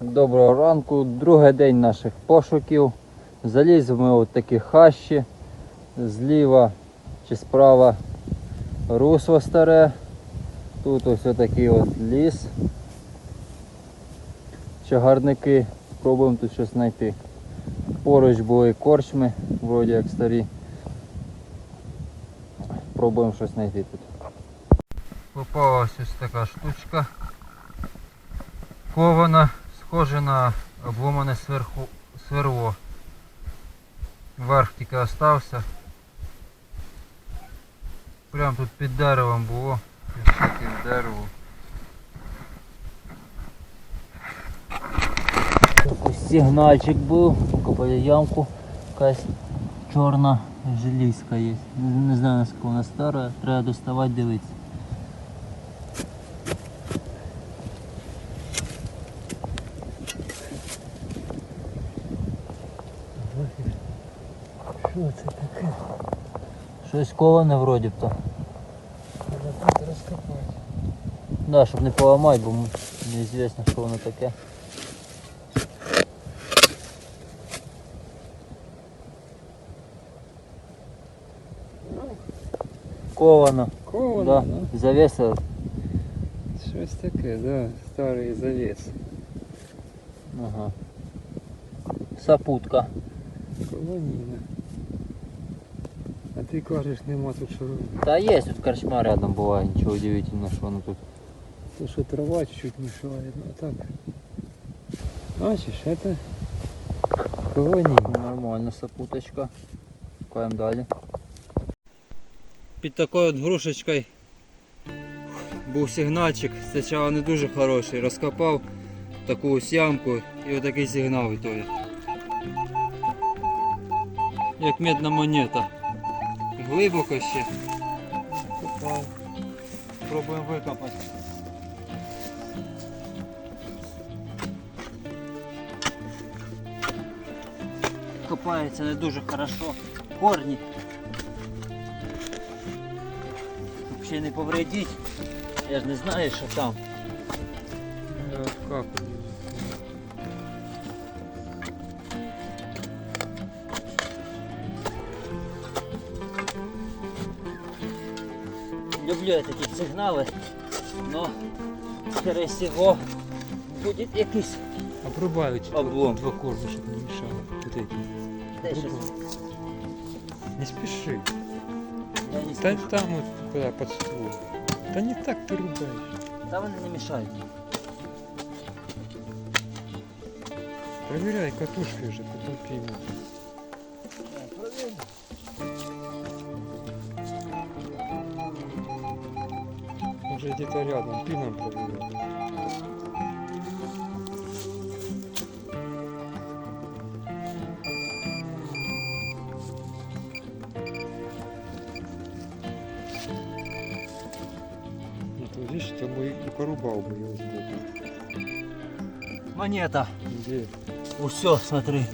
Доброго ранку, другий день наших пошуків. Залізли ми от такі хащі. Зліва чи справа русло старе. Тут ось отакий от ліс. Чагарники. Пробуємо тут щось знайти. Поруч були корчми, вроді як старі. Пробуємо щось знайти тут. Попалась ось така штучка. Кована, схоже на обломане сверху сверло. Верх тільки остався. Прям тут під деревом було. Під таким деревом. Ось сигнальчик був, копали ямку, якась чорна желізка є. Не, не знаю наскільки вона стара, треба доставати дивитися. Щось коване вроді б то. Треба тут розкопати. Да, щоб не поламати, бо м- неізвісно, що воно таке. Ковано. Ковано, Да. ну? Завеса. Щось таке, да, старий завіс. Ага. Сапутка. Колоніна. Ти кажеш, нема тут що робити. Та є тут корчма рядом буває, нічого удивительного, що воно тут. То, що трава чуть-чуть мешает, ну а так. Бачиш, это колоніна. Нормально сапуточка. Шукаємо далі. Під такою от грушечкою був сигнальчик. Спочатку не дуже хороший. Розкопав таку ось ямку і отакий сигнал в ітогі. Як медна монета. Глибоко ще. Копав. Пробуємо викопати. Копається не дуже хорошо. Корні. Взагалі не повредіть. Я ж не знаю, що там. Я Люблю я такі сигнали, но скорее всего буде якийсь Обрубаю чуть Облом. два корня, чтобы не мешало. Вот эти. Не спеши. я не Да скажу. там вот куда под ствол. Да не так ты рубаешь. Та вони не мішають. Проверяй катушкой же, потом пойму. где-то рядом, пином повезло. Тоді ж це ми і порубав би його збоку. Монета. Де? Усё, ну, смотри.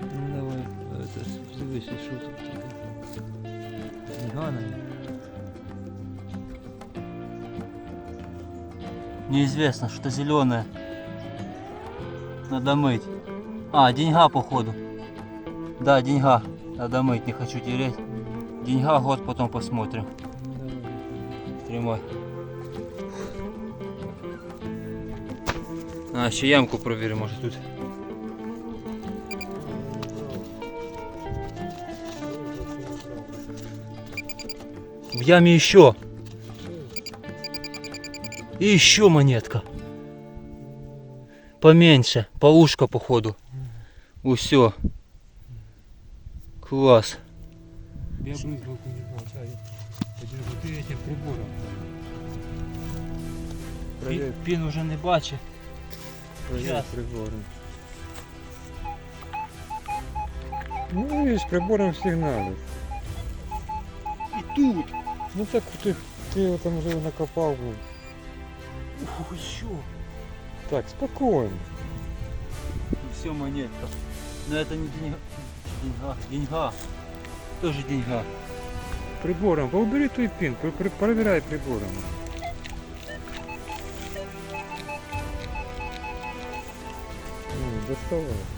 Ну давай, это, дивися, що тут таке. З Ганою. Неизвестно, что зеленое. Надо мыть. А, деньга походу. Да, деньга. Надо мыть, не хочу тереть. Деньга год потом посмотрим. Тримай. А, ще ямку провіримо, може тут. В яме еще. И еще монетка. Поменьше. Полушка походу. Усё. Класс. Я бы сбоку не подержу ты этим прибором. Проверь, Пін уже не бачить. проверь щас. прибором. Ну, видишь, прибором сигналит. І тут. Ну так ты, ты его там уже накопал. блин. Ох, еще. Так, спокойно. все монетка. Но это не деньга. Деньга. Деньга. Тоже деньга. Прибором, поубери той пин, проверяй прибором. доставай.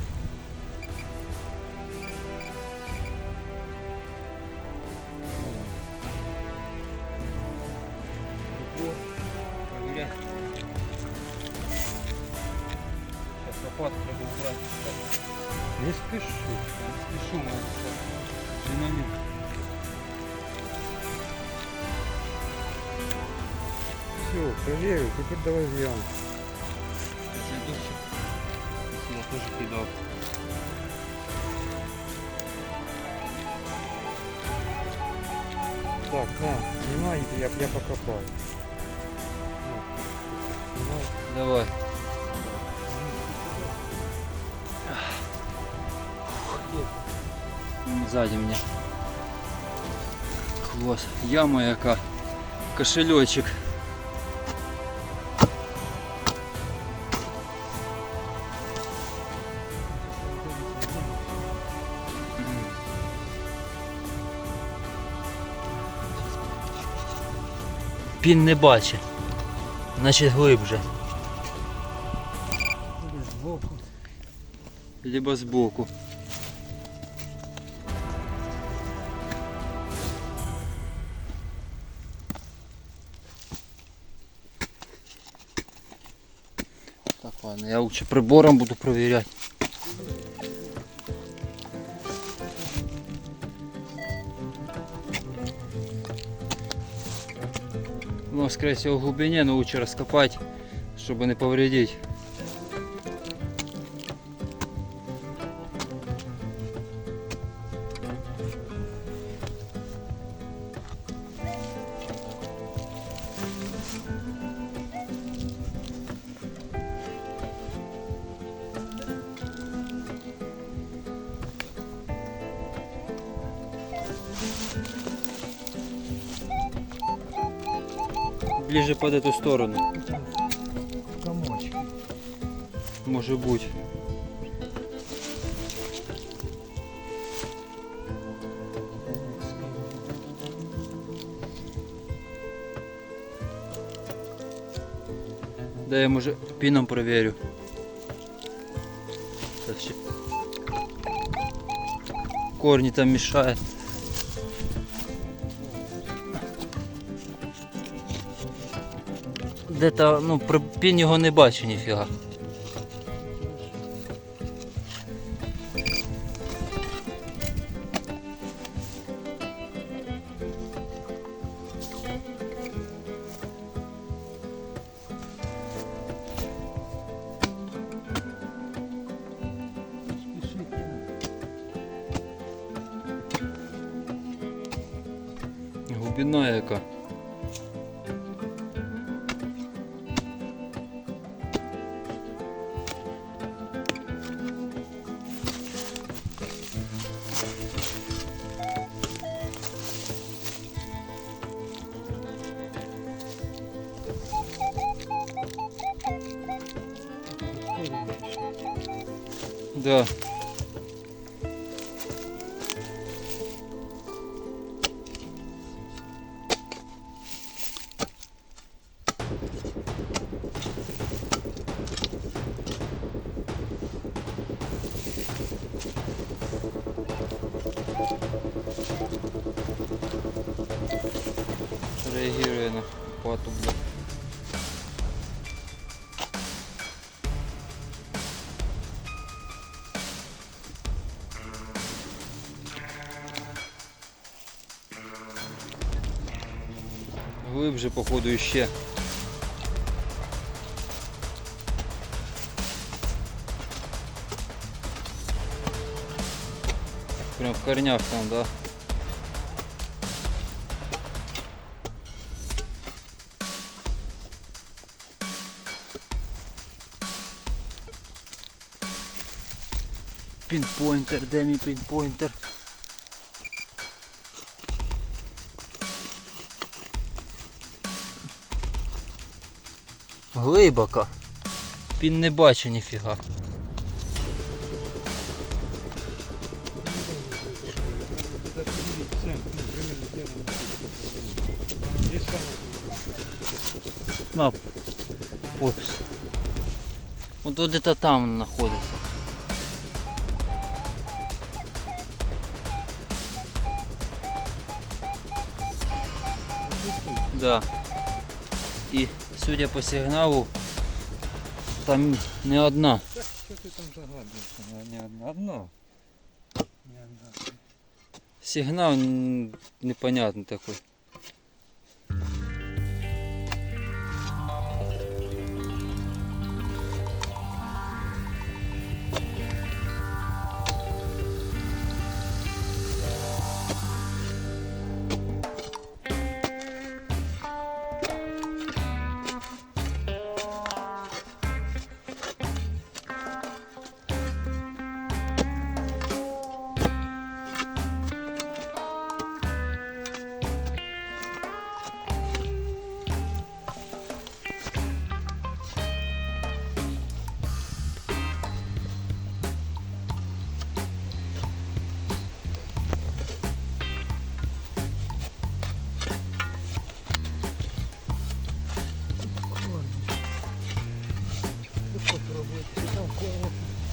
Треба убрать. Не спеши. Спешу, мол, динамит. Все, проверил, теперь давай взяем. Следующий. Я тоже кидал. Так, на, снимай, я, я покопаю. На, снимай. Давай. Сзади мне. Класс. Яма яка. Кошелечек. Пін не бачить. Значить глибже. Либо сбоку. Я лучше прибором буду проверять. Ну, скорее всего, в глубине, но лучше раскопать, чтобы не повредить. Ближе под эту сторону. Может быть. Да я може піном проверю. Та ще Корні там. Де-то, ну, пін його не бачу ніфіга. Глибина яка. Реагируя на пату, бля. Глибже, походу, іще. Корнях там, да? Пінпойнтер, де мій пінпойнтер? Глибоко. Пін не бачу ніфіга. На, офис. Вот, вот где-то там находится. Да. И судя по сигналу, там не одна. Сигнал непонятный такой.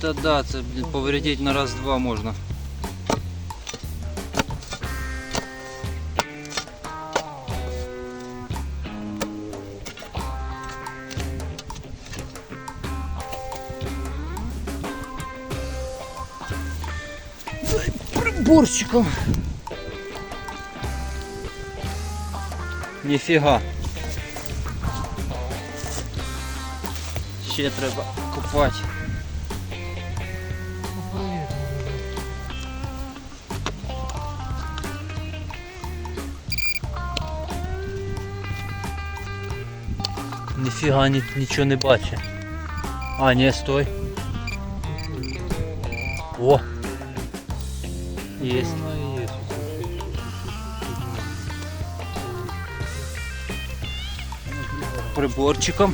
Та да, це блін, повредить на раз-два можна. Дай приборчиком. Ніфіга. Ще треба купати. Ніфіга ні, нічого не бачить. А, ні, стой. О! Єсть. Приборчиком.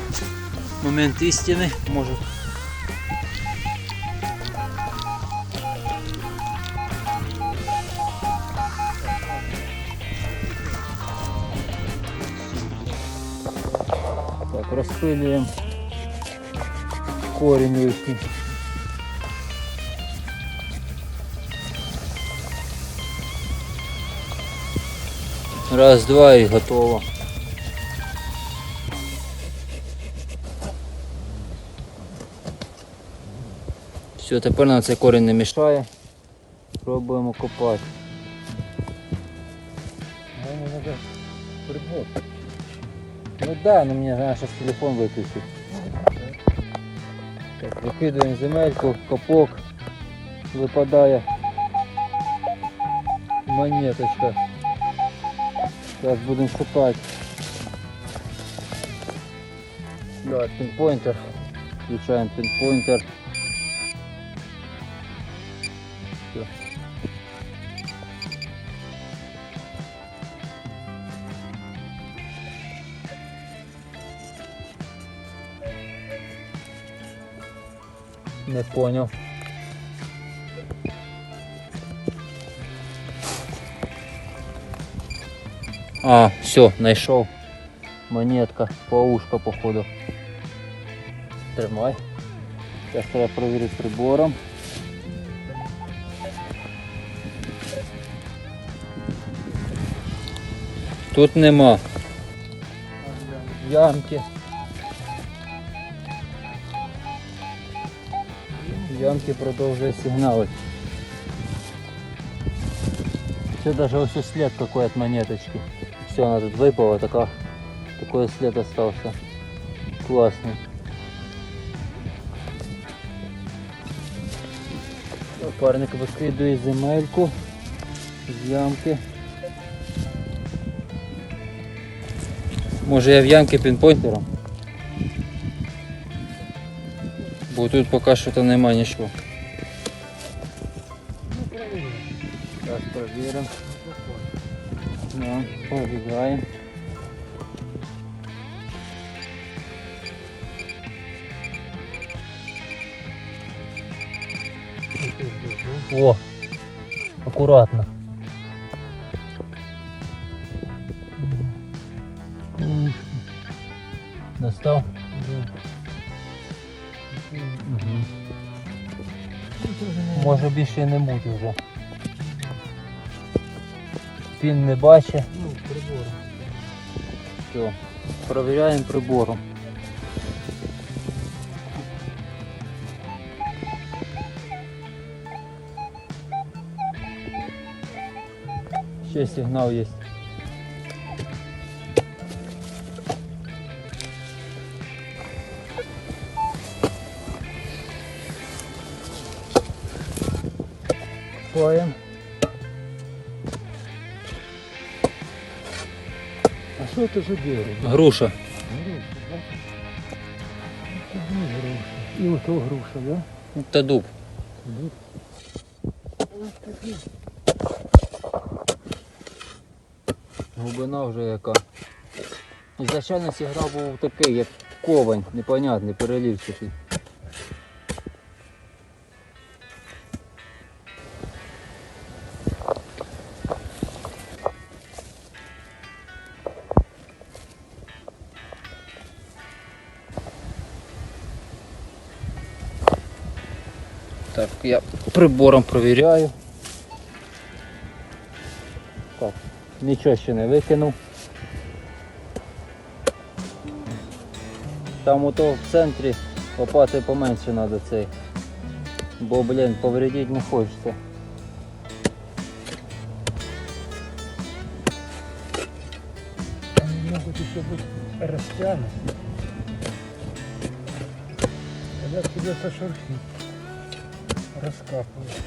Момент істини. Може. Розпилюємо корінь лишній. Раз, два і готово. Все, тепер нам цей корінь не мішає. Пробуємо копати. Да, но мне надо сейчас телефон выключить. Так, викидуємо земельку, копок, випадає монеточка. Зараз будемо шукати. Да, пінпойнтер. Включаємо пінпойнтер. Не понял. А, все, знайшов. Монетка, паушка походу. Тримай. Зараз треба перевірити прибором. Тут нема. Ямки. Ямки продовжує сигналити. Все, даже вот след какой от монеточки. Все, она тут выпала, така, такой след остался. Классный. Напарник викидує земельку з ямки. Може я в ямки пінпойнтером? Бо тут поки що то нема нічого. Ну, правильно. Зараз перевіримо. Да, побігаємо. О, аккуратно. Достав? Угу. Може більше не бути вже. Пін не бачить. Ну, прибор. Все. Провіряємо прибором. Ще сигнал є. Що дерево? Груша. Груша, да? Це груша. І ото груша, да? Та дуб. Тут. Глибина вже яка. Ізначально зіграв був такий, як ковань, непонятний, перелівчатий. Так, я прибором провіряю. Так, нічого ще не викинув. Там ото в центрі лопати поменше треба цей. Бо, блін, повредити не хочеться. Еще быть растянуты. Тогда придется шуршить. Раскапывать.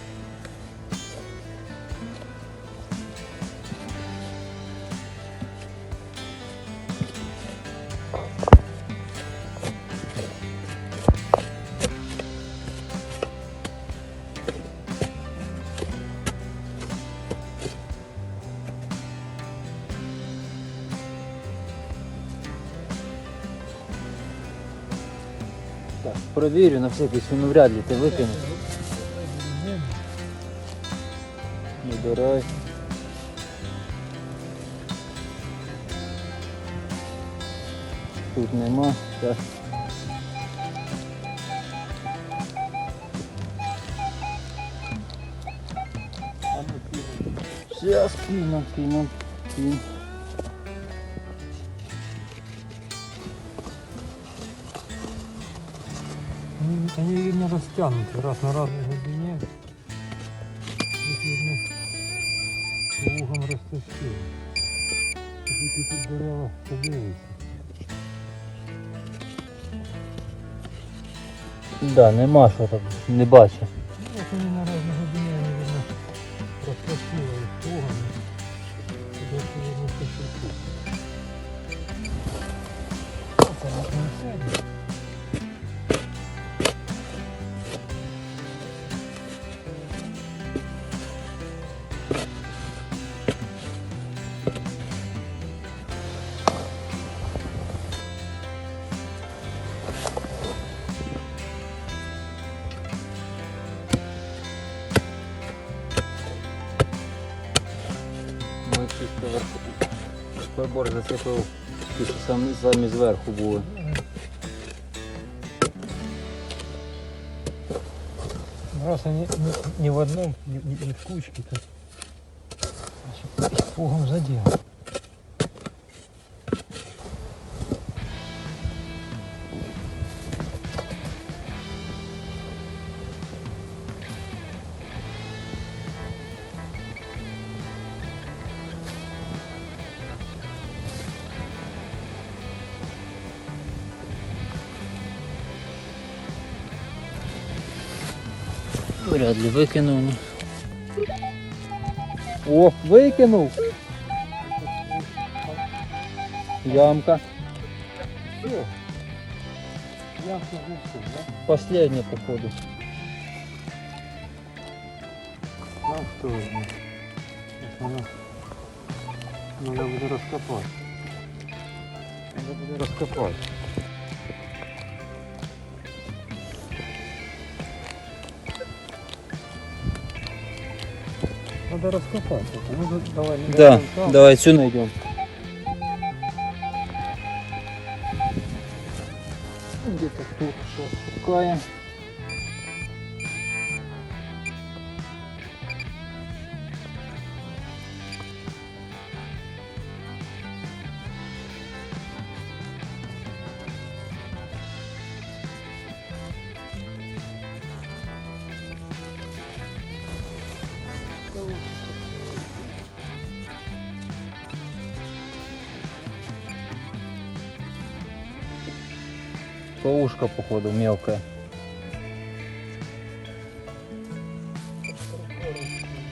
Так, провірю на всякий, ну вряд ли ти викинеш. Набирай. Тут нема. Так. Сейчас кинем, кинем, кинем. Они, видно растянуты, раз на разной глубине. По ще. растащили. ти тут дерева. Да, нема що там, не бачу. Прибор засипав, самі, самі зверху були. Раз они не, не в одном, не, не в кучке, то значит, пугом задел. Вряд ли викинув. ну. О, викинув! Ямка. Все. Я уже все, да? Последня походу. Там тоже. Надо, надо будет раскопать. Надо будет раскопать. надо раскопать. Это. Ну, давай, да, там. давай все найдем. Где-то тут сейчас шукаем. Thank you. Паушка, походу, мелкая.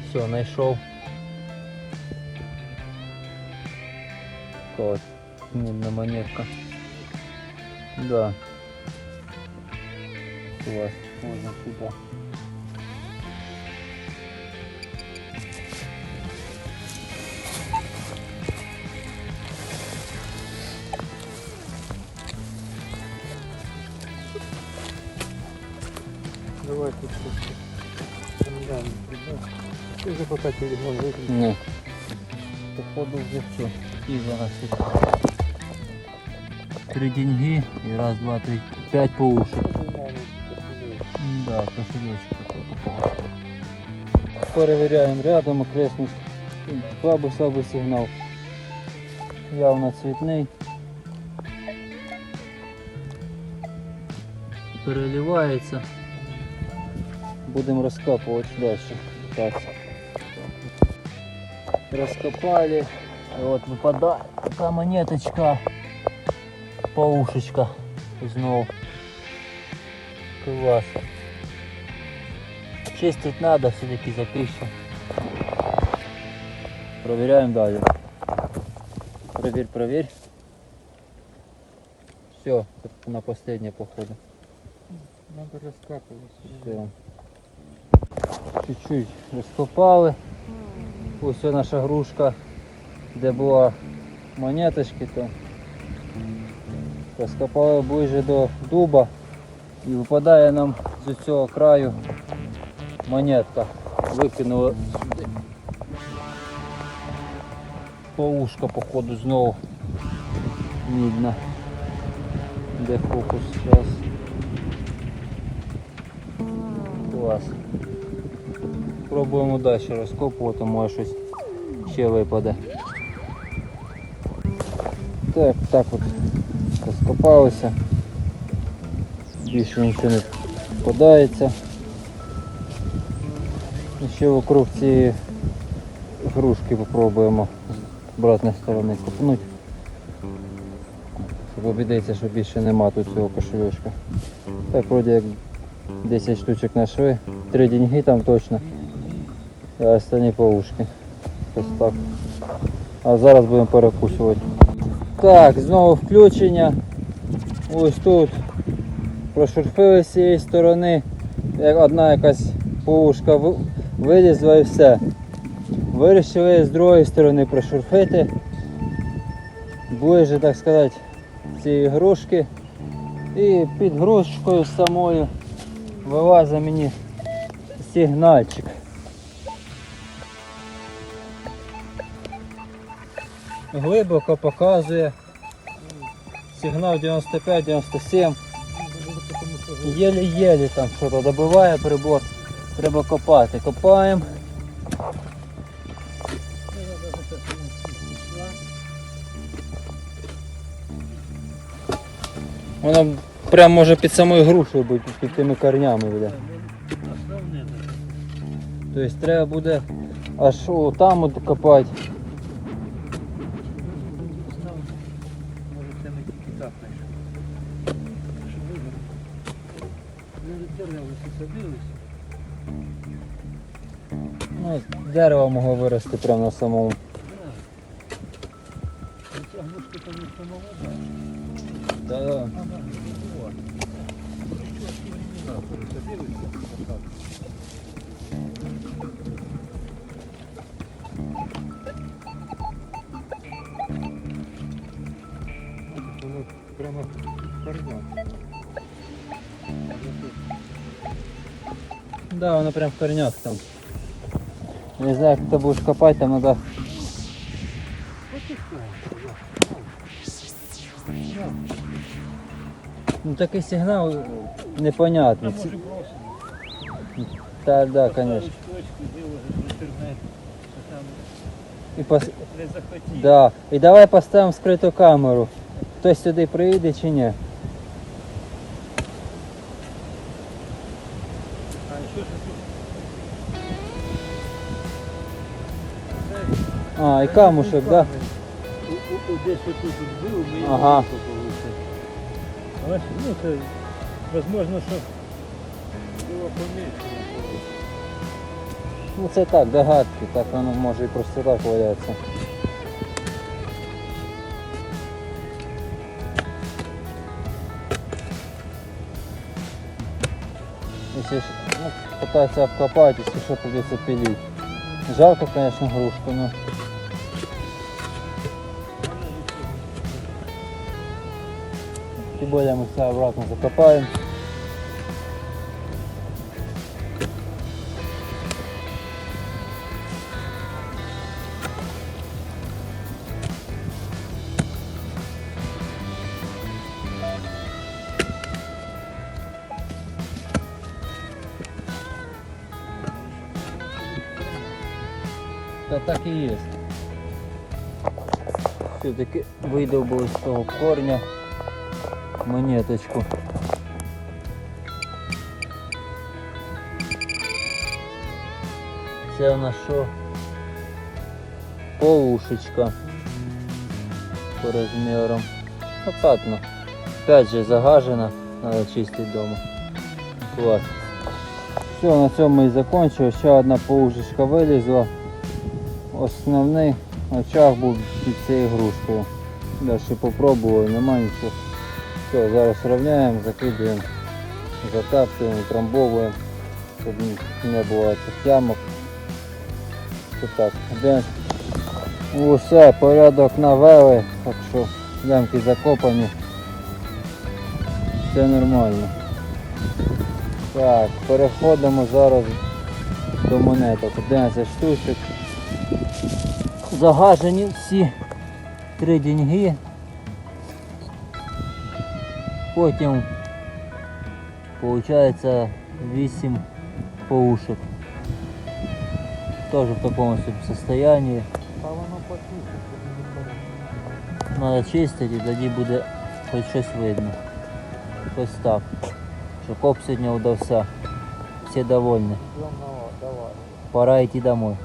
Все, знайшов. Така от мідна монетка. Да. Клас, можна сюди. Ты же пока. Ні. Походу вже все. І зараз. Три деньги і раз, два, три, п'ять по уші. Да, кошелечек такой попал. Рядом окресність. Слабий слабий сигнал. Явно цвітний. Переливається. Будемо розкапувати далі. Так. Раскопали. Вот выпадает такая монеточка. Паушечка. Знов. Класс. Чистить надо, все-таки запищу. Проверяем далее. Проверь, проверь. Все, на последнее походу. Надо раскапывать. Все. Чуть-чуть розкопали. Ось наша грушка, де була монеточки, то розкопали ближче до дуба і випадає нам з цього краю монетка. Викинули сюди. Паушка, походу, знову мідна. Де фокус зараз? Клас. Пробуємо далі розкопувати, може щось ще випаде. Так, так от розкопалися. Більше нічого не впадається. І ще вокруг цієї грушки попробуємо з обратної сторони копнути. Щоб убедитися, що більше нема тут цього кошельочка. Так, вроді як 10 штучок знайшли. Три деньги там точно. А останні по ушки. Ось так. А зараз будемо перекусувати. Так, знову включення. Ось тут прошурфили з цієї сторони. Одна якась повушка ви- вилізла і все. Вирішили з другої сторони прошурфити. Ближче, так сказати, цієї грушки. І під грушкою самою вилазить мені сигнальчик. Глибоко показує. Сигнал 95-97. Єлі-єлі там що-то добиває прибор. Треба копати. Копаємо. Воно прям може під самою грушею бути, під тими корнями буде. Тобто треба буде аж там копати. Дерево могло вирости прямо на самому. Да. прямо корня. Да, воно прям в корнях там. Не знаю, як ти будеш копати, там треба. Ну такий сигнал непонятний. Так, да, конечно. І пос... да. І давай поставимо скриту камеру. Хтось сюди приїде чи ні? А, і камушек, у- Десь отут от було, ми його Ага. Бачиш, ну це, можливо, що було помічено. Ну це так, догадки, так воно може і просто так валяться. Если ж, ну, пытаться обкопать, если что, придется пилить. Жалко, конечно, грушку, но... Тем более мы все обратно закопаем. Та так і є. Все-таки видовбили з того корня монеточку. Це у нас що? Полушечка по розмірам. Ну. Опять же загажена, надо чистити вдома. Клас. Все, на цьому і закончив. Ще одна полушечка вилізла. Основний очаг був під цією грушкою. Далі попробував, нема нічого. Все, зараз рівняємо, закидуємо, закаптуємо, трамбовуємо, щоб не було цих ямок. Так, де усе, порядок навели, так що ямки закопані. Все нормально. Так, переходимо зараз до монеток. 11 штучок. Загажені всі три деньги. Потім виходить 8 поушек. Тоже в такому собі состоянии. Та воно потухне. Надо чистити і тоді буде хоч щось видно. Ось так. Що коп сьогодні удався. Всі довольні. Давай. Пора йти домой.